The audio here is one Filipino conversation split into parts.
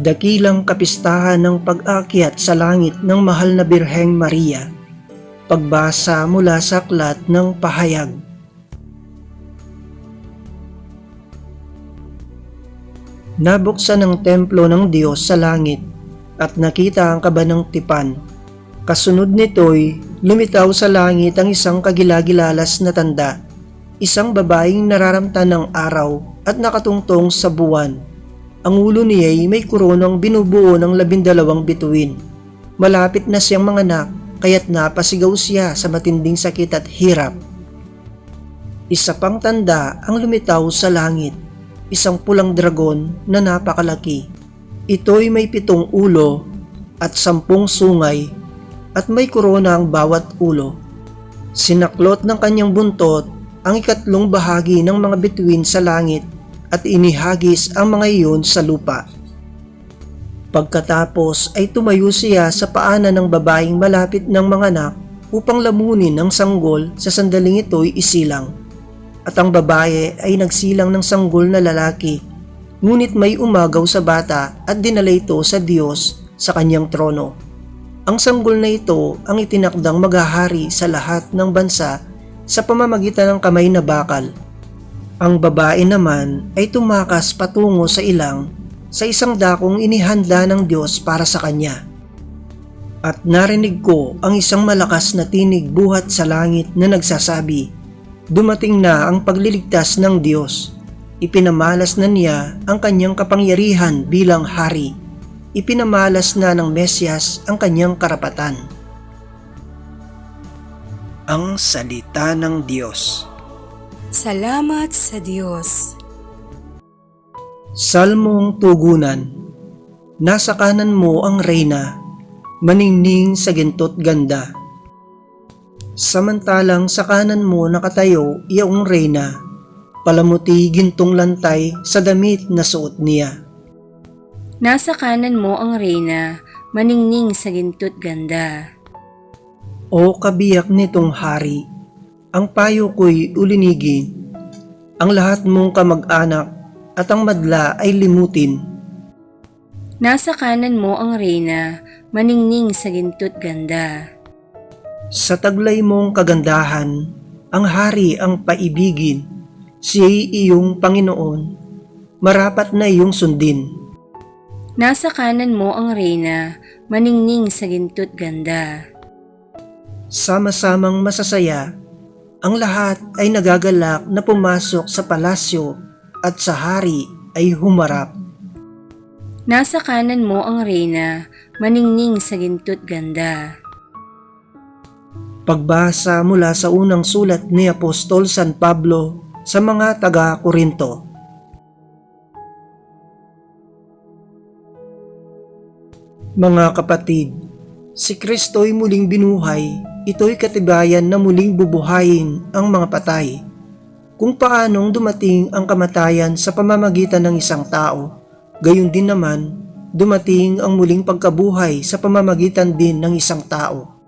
Dakilang kapistahan ng pag-akyat sa langit ng mahal na Birheng Maria. Pagbasa mula sa aklat ng pahayag. Nabuksan ang templo ng Diyos sa langit at nakita ang kaba ng tipan. Kasunod nito'y lumitaw sa langit ang isang kagilagilalas na tanda, isang babaeng nararamtan ng araw at nakatungtong sa buwan. Ang ulo niya'y may koronang binubuo ng labindalawang bituin. Malapit na siyang manganak kaya't napasigaw siya sa matinding sakit at hirap. Isa pang tanda ang lumitaw sa langit, isang pulang dragon na napakalaki. Ito'y may pitong ulo at sampung sungay at may korona ang bawat ulo. Sinaklot ng kanyang buntot ang ikatlong bahagi ng mga bituin sa langit at inihagis ang mga iyon sa lupa. Pagkatapos ay tumayo siya sa paanan ng babaeng malapit ng mga anak upang lamunin ang sanggol sa sandaling ito'y isilang. At ang babae ay nagsilang ng sanggol na lalaki, ngunit may umagaw sa bata at dinala ito sa Diyos sa kanyang trono. Ang sanggol na ito ang itinakdang maghahari sa lahat ng bansa sa pamamagitan ng kamay na bakal. Ang babae naman ay tumakas patungo sa ilang sa isang dakong inihanda ng Diyos para sa kanya. At narinig ko ang isang malakas na tinig buhat sa langit na nagsasabi, Dumating na ang pagliligtas ng Diyos. Ipinamalas na niya ang kanyang kapangyarihan bilang hari. Ipinamalas na ng Mesyas ang kanyang karapatan. Ang Salita ng Diyos Salamat sa Diyos. Salmong Tugunan Nasa kanan mo ang reyna, maningning sa ginto't ganda. Samantalang sa kanan mo nakatayo iyong reyna, palamuti gintong lantay sa damit na suot niya. Nasa kanan mo ang reyna, maningning sa ginto't ganda. O kabiyak nitong hari, ang payo ko'y ulinigin, ang lahat mong kamag-anak at ang madla ay limutin. Nasa kanan mo ang reyna, maningning sa ginto't ganda. Sa taglay mong kagandahan, ang hari ang paibigin, siya'y iyong Panginoon, marapat na iyong sundin. Nasa kanan mo ang reyna, maningning sa ginto't ganda. Sama-samang masasaya, ang lahat ay nagagalak na pumasok sa palasyo at sa hari ay humarap. Nasa kanan mo ang reyna, maningning sa ginto't ganda. Pagbasa mula sa unang sulat ni Apostol San Pablo sa mga taga-Korinto. Mga kapatid, si Kristo'y muling binuhay, ito'y katibayan na muling bubuhayin ang mga patay. Kung paanong dumating ang kamatayan sa pamamagitan ng isang tao, gayon din naman dumating ang muling pagkabuhay sa pamamagitan din ng isang tao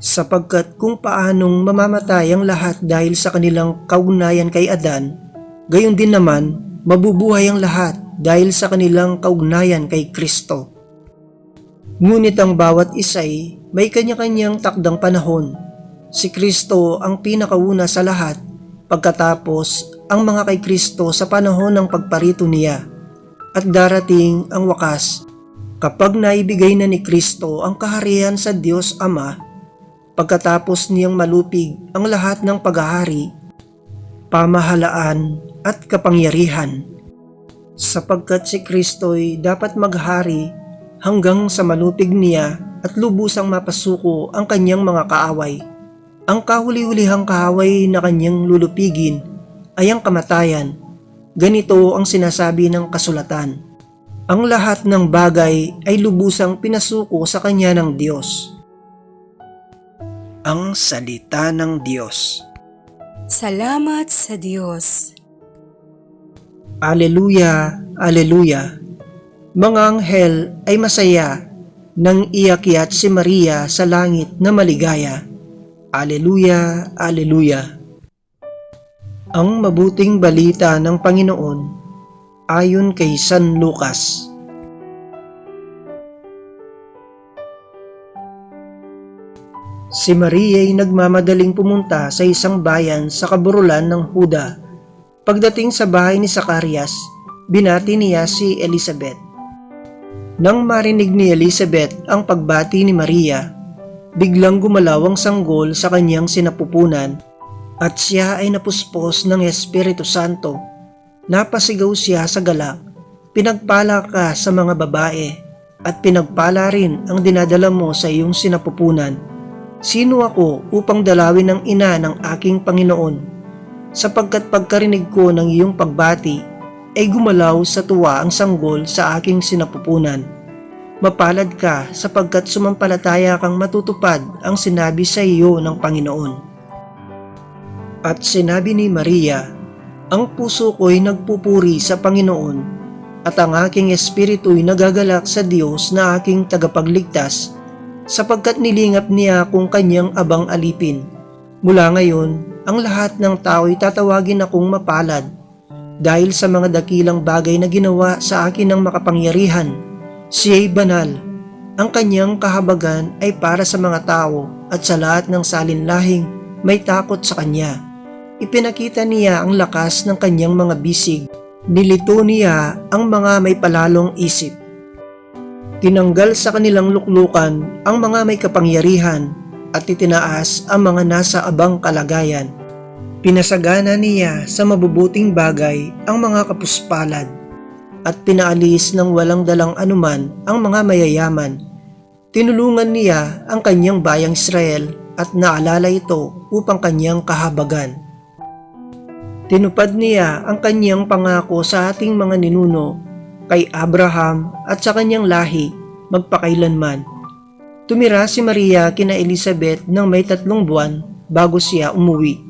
sapagkat kung paanong mamamatay ang lahat dahil sa kanilang kaugnayan kay Adan, gayon din naman mabubuhay ang lahat dahil sa kanilang kaugnayan kay Kristo. Ngunit ang bawat isa'y may kanya-kanyang takdang panahon. Si Kristo ang pinakauna sa lahat, pagkatapos ang mga kay Kristo sa panahon ng pagparito niya. At darating ang wakas kapag naibigay na ni Kristo ang kaharian sa Diyos Ama pagkatapos niyang malupig ang lahat ng paghahari, pamahalaan at kapangyarihan. Sapagkat si Kristo'y dapat maghari hanggang sa malupig niya at lubusang mapasuko ang kanyang mga kaaway. Ang kahuli-hulihang kaaway na kanyang lulupigin ay ang kamatayan. Ganito ang sinasabi ng kasulatan. Ang lahat ng bagay ay lubusang pinasuko sa kanya ng Diyos ang salita ng Diyos. Salamat sa Diyos. Aleluya, Aleluya. Mga anghel ay masaya nang iyakyat si Maria sa langit na maligaya. Aleluya, Aleluya. Ang mabuting balita ng Panginoon ayon kay San Lucas. Si Maria ay nagmamadaling pumunta sa isang bayan sa kaburulan ng Huda. Pagdating sa bahay ni Zacarias, binati niya si Elizabeth nang marinig ni Elizabeth ang pagbati ni Maria, biglang gumalaw ang sanggol sa kanyang sinapupunan at siya ay napuspos ng Espiritu Santo. Napasigaw siya sa galak, pinagpala ka sa mga babae at pinagpala rin ang dinadala mo sa iyong sinapupunan. Sino ako upang dalawin ng ina ng aking Panginoon? Sapagkat pagkarinig ko ng iyong pagbati, ay gumalaw sa tuwa ang sanggol sa aking sinapupunan. Mapalad ka sapagkat sumampalataya kang matutupad ang sinabi sa iyo ng Panginoon. At sinabi ni Maria, Ang puso ko'y nagpupuri sa Panginoon at ang aking espiritu'y nagagalak sa Diyos na aking tagapagligtas sapagkat nilingap niya kung kanyang abang alipin. Mula ngayon, ang lahat ng tao'y tatawagin akong mapalad dahil sa mga dakilang bagay na ginawa sa akin ng makapangyarihan. Siya'y banal. Ang kanyang kahabagan ay para sa mga tao at sa lahat ng salinlahing may takot sa kanya. Ipinakita niya ang lakas ng kanyang mga bisig. Nilito niya ang mga may palalong isip. Tinanggal sa kanilang luklukan ang mga may kapangyarihan at itinaas ang mga nasa abang kalagayan. Pinasagana niya sa mabubuting bagay ang mga kapuspalad at pinaalis ng walang dalang anuman ang mga mayayaman. Tinulungan niya ang kanyang bayang Israel at naalala ito upang kanyang kahabagan. Tinupad niya ang kanyang pangako sa ating mga ninuno kay Abraham at sa kanyang lahi magpakailanman. Tumira si Maria kina Elizabeth ng may tatlong buwan bago siya umuwi.